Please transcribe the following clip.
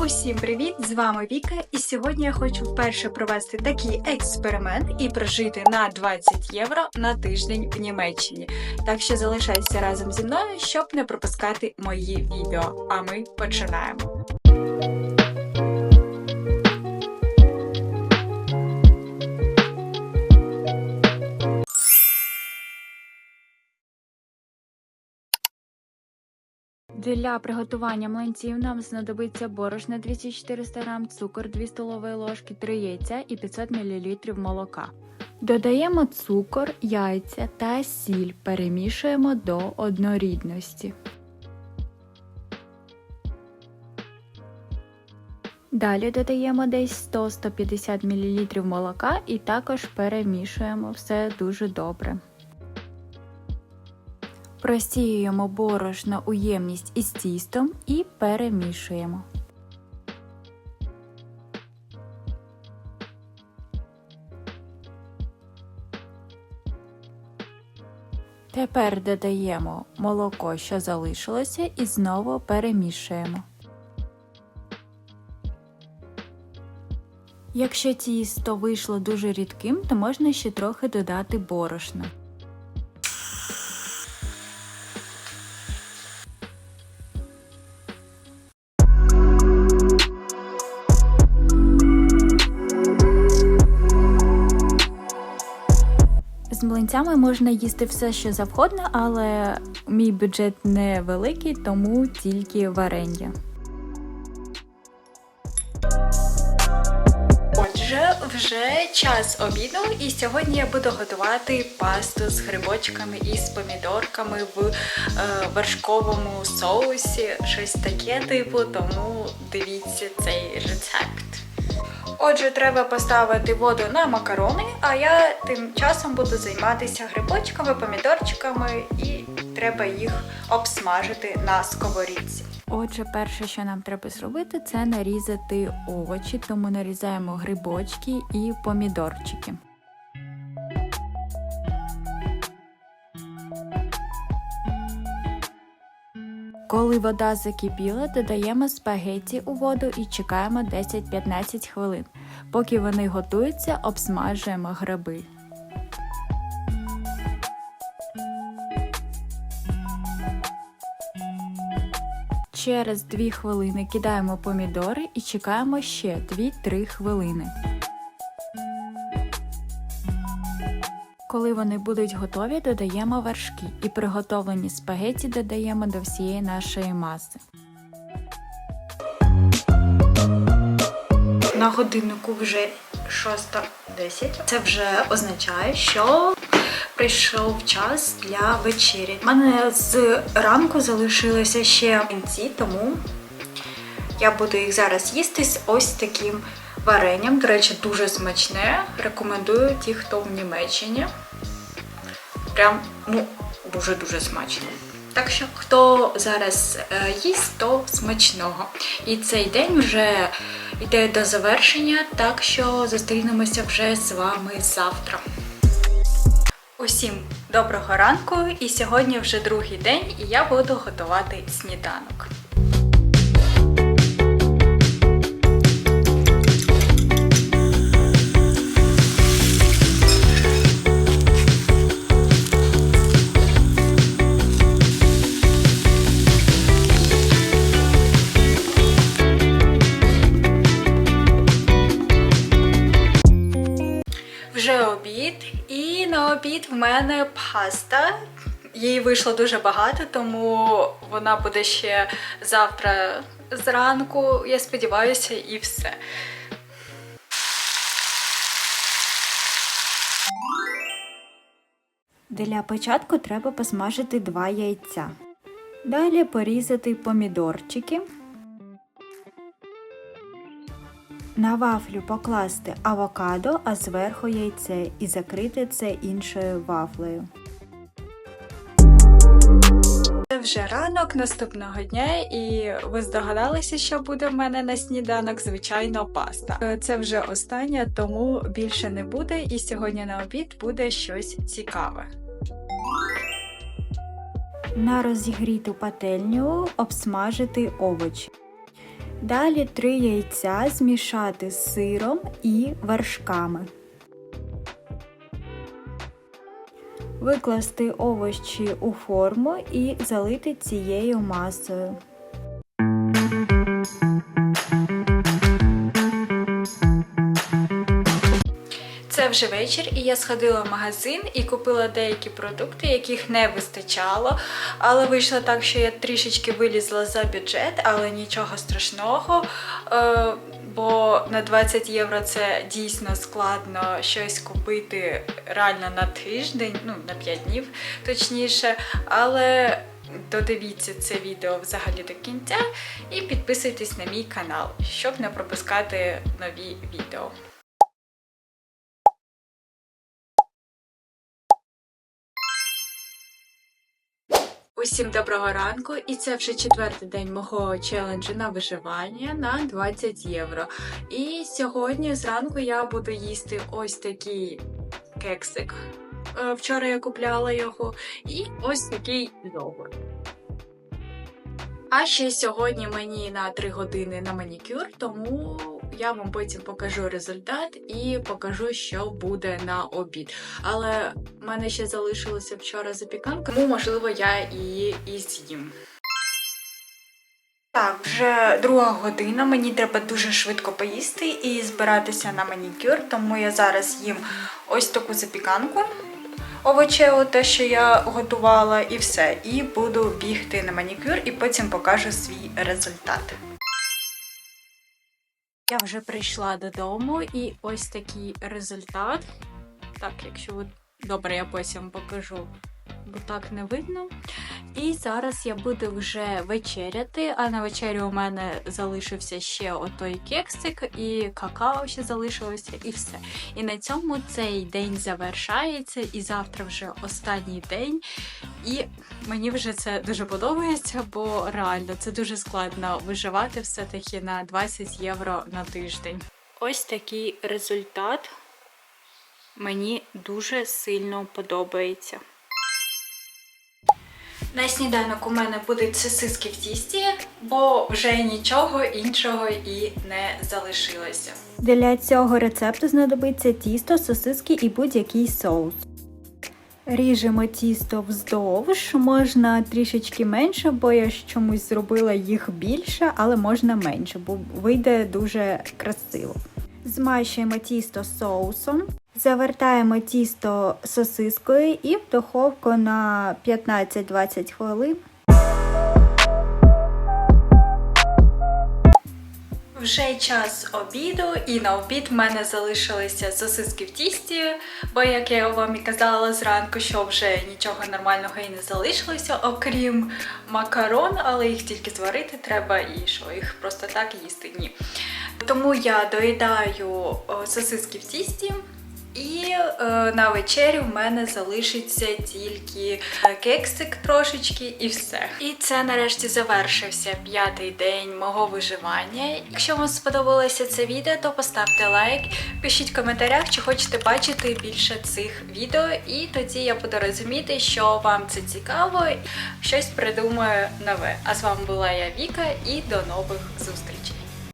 Усім привіт! З вами Віка, і сьогодні я хочу вперше провести такий експеримент і прожити на 20 євро на тиждень в Німеччині. Так що залишайся разом зі мною, щоб не пропускати мої відео. А ми починаємо. Для приготування млинців нам знадобиться борошно 200-400 г, цукор 2 столові ложки, 3 яйця і 500 мл молока. Додаємо цукор, яйця та сіль, перемішуємо до однорідності. Далі додаємо десь 100-150 мл молока і також перемішуємо все дуже добре. Просіюємо борошно у ємність із тістом і перемішуємо. Тепер додаємо молоко, що залишилося, і знову перемішуємо. Якщо тісто вийшло дуже рідким, то можна ще трохи додати борошна. Млинцями можна їсти все, що завгодно, але мій бюджет не великий, тому тільки варення. Отже, вже час обіду, і сьогодні я буду готувати пасту з грибочками і з помідорками в е, вершковому соусі, щось таке типу, тому дивіться цей рецепт. Отже, треба поставити воду на макарони, а я тим часом буду займатися грибочками, помідорчиками і треба їх обсмажити на сковорідці. Отже, перше, що нам треба зробити, це нарізати овочі, тому нарізаємо грибочки і помідорчики. Коли вода закипіла, додаємо спагетті у воду і чекаємо 10-15 хвилин. Поки вони готуються, обсмажуємо гриби. Через 2 хвилини кидаємо помідори і чекаємо ще 2-3 хвилини. Коли вони будуть готові, додаємо вершки і приготовлені спагеті додаємо до всієї нашої маси. На годиннику вже 6.10. Це вже означає, що прийшов час для вечері. У мене з ранку залишилися ще млинці, тому я буду їх зараз їсти з ось таким варенням. До речі, дуже смачне. Рекомендую ті, хто в Німеччині. Прям, ну, дуже-дуже смачно. Так що, хто зараз е, їсть, то смачного. І цей день вже йде до завершення, так що зустрінемося вже з вами завтра. Усім доброго ранку! І сьогодні вже другий день, і я буду готувати сніданок. І на обід в мене паста. Їй вийшло дуже багато, тому вона буде ще завтра зранку, я сподіваюся, і все. Для початку треба посмажити два яйця. Далі порізати помідорчики. На вафлю покласти авокадо, а зверху яйце і закрити це іншою вафлею. Це вже ранок наступного дня, і ви здогадалися, що буде в мене на сніданок, звичайно, паста. Е, Це вже остання, тому більше не буде. І сьогодні на обід буде щось цікаве. На розігріту пательню обсмажити овочі. Далі 3 яйця змішати з сиром і вершками. Викласти овочі у форму і залити цією масою. Це вже вечір, і я сходила в магазин і купила деякі продукти, яких не вистачало. Але вийшло так, що я трішечки вилізла за бюджет, але нічого страшного. Е, бо на 20 євро це дійсно складно щось купити реально на тиждень, ну на 5 днів точніше. Але додивіться це відео взагалі до кінця і підписуйтесь на мій канал, щоб не пропускати нові відео. Усім доброго ранку, і це вже четвертий день мого челенджу на виживання на 20 євро. І сьогодні зранку я буду їсти ось такий кексик. Е, Вчора я купляла його, і ось такий йогурт. А ще сьогодні мені на 3 години на манікюр, тому я вам потім покажу результат і покажу, що буде на обід. Але в мене ще залишилося вчора запіканка, тому можливо я її і з'їм. Так, вже друга година. Мені треба дуже швидко поїсти і збиратися на манікюр, тому я зараз їм ось таку запіканку. Овочеву, те, що я готувала, і все. І буду бігти на манікюр, і потім покажу свій результат. Я вже прийшла додому, і ось такий результат. Так, якщо ви добре, я потім покажу, бо так не видно. І зараз я буду вже вечеряти, а на вечерю у мене залишився ще отой кексик, і какао ще залишилося, і все. І на цьому цей день завершається, і завтра вже останній день. І мені вже це дуже подобається, бо реально це дуже складно виживати все-таки на 20 євро на тиждень. Ось такий результат мені дуже сильно подобається. На сніданок у мене будуть сосиски в тісті, бо вже нічого іншого і не залишилося. Для цього рецепту знадобиться тісто, сосиски і будь-який соус. Ріжемо тісто вздовж, можна трішечки менше, бо я чомусь зробила їх більше, але можна менше, бо вийде дуже красиво. Змащуємо тісто соусом, завертаємо тісто сосискою і в духовку на 15-20 хвилин. Вже час обіду, і на обід в мене залишилися сосиски в тісті, бо, як я вам і казала зранку, що вже нічого нормального і не залишилося, окрім макарон, але їх тільки зварити треба і що їх просто так їсти ні. Тому я доїдаю сосиски в тісті. І е, на вечерю в мене залишиться тільки е, кексик трошечки і все. І це нарешті завершився п'ятий день мого виживання. Якщо вам сподобалося це відео, то поставте лайк, пишіть в коментарях, чи хочете бачити більше цих відео, і тоді я буду розуміти, що вам це цікаво, щось придумаю нове. А з вами була я Віка, і до нових зустрічей.